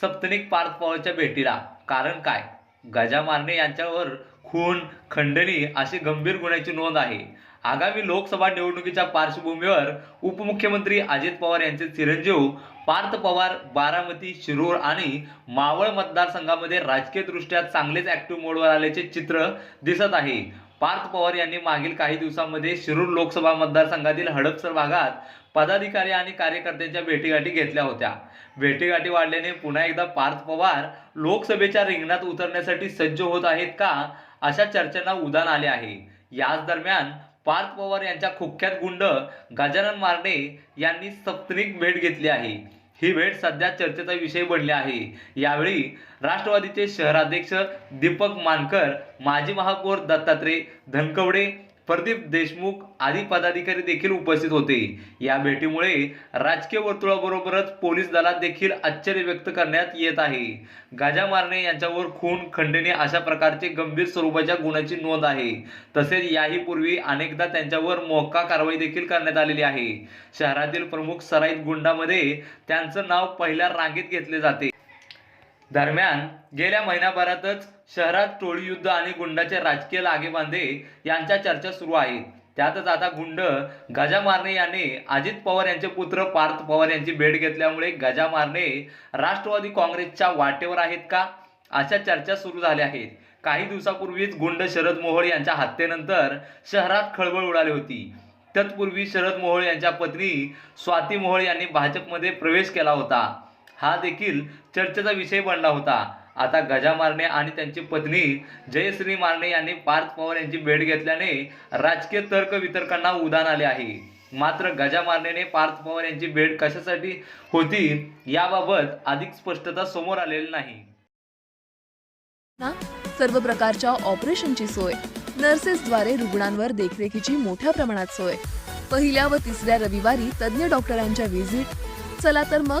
सप्तनिक पार्थ पवारच्या भेटीला. कारण काय? गजा मारणे यांच्यावर खून खंडणी अशी गंभीर गुन्ह्याची नोंद आहे. आगामी लोकसभा निवडणुकीच्या पार्श्वभूमीवर उपमुख्यमंत्री अजित पवार यांचे चिरंजीव पार्थ पवार बारामती शिरूर आणि मावळ मतदारसंघामध्ये राजकीयदृष्ट्या चांगलेच ॲक्टिव्ह मोडवर आल्याचे चित्र दिसत आहे. पार्थ पवार यांनी मागील काही दिवसांमध्ये शिरूर लोकसभा मतदारसंघातील हडपसर भागात पदाधिकारी आणि कार्यकर्त्यांच्या भेटीगाठी घेतल्या होत्या. भेटीगाठी वाढल्याने पुन्हा एकदा पार्थ पवार लोकसभेच्या रिंगणात उतरण्यासाठी सज्ज होत आहेत का अशा चर्चांना उदान आले आहे. याच दरम्यान पार्थ पवार यांच्या कुख्यात गुंड गजानन मारणे यांनी सप्तनिक भेट घेतली आहे. ही भेट सध्या चर्चेचा विषय बनली आहे. यावेळी राष्ट्रवादीचे शहराध्यक्ष दीपक मानकर माजी महापौर दत्तात्रय धनकवडे प्रदीप देशमुख आदी पदाधिकारी देखील उपस्थित होते. या भेटीमुळे राजकीय वर्तुळाबरोबरच पोलीस दलात देखील आश्चर्य व्यक्त करण्यात येत आहे. गाजा मारणे यांच्यावर खून खंडणी अशा प्रकारचे गंभीर स्वरूपाच्या गुन्ह्याची नोंद आहे. तसेच याही पूर्वी अनेकदा त्यांच्यावर मोक्का कारवाई देखील करण्यात आलेली आहे. शहरातील प्रमुख सराईत गुंडामध्ये त्यांचं नाव पहिल्या रांगेत घेतले जाते. दरम्यान गेल्या महिन्याभरातच शहरात टोळी युद्ध आणि गुंडाचे राजकीय लागेबांधे यांच्या चर्चा सुरू आहेत त्यातच आता गुंड गजा मारणे याने अजित पवार यांचे पुत्र पार्थ पवार यांची भेट घेतल्यामुळे गजा मारणे राष्ट्रवादी काँग्रेसच्या वाटेवर आहेत का? अशा चर्चा सुरू झाल्या आहेत. काही दिवसापूर्वीच गुंड शरद मोहोळ यांच्या हत्येनंतर शहरात खळबळ उडाली होती. तत्पूर्वी शरद मोहोळ यांच्या पत्नी स्वाती मोहोळ यांनी भाजपमध्ये प्रवेश केला होता. हा देखील चर्चेचा विषय बनला होता. आता गजा मारणे आणि त्यांची पत्नी जयश्री मारणे यांनी पार्थ पवार यांची भेट घेतल्याने राजकीय तर्क वितर्कांना उदान आले आहे. मात्र गजा मारण्याने पार्थ पवार यांची भेट कशासाठी होती याबाबत अधिक स्पष्टता समोर आलेली नाही. ना? सर्व प्रकारच्या ऑपरेशनची सोय. नर्सेसद्वारे रुग्णांवर देखरेखीची मोठ्या प्रमाणात सोय. पहिल्या व तिसऱ्या रविवारी तज्ज्ञ डॉक्टरांच्या व्हिजिट. चला तर मग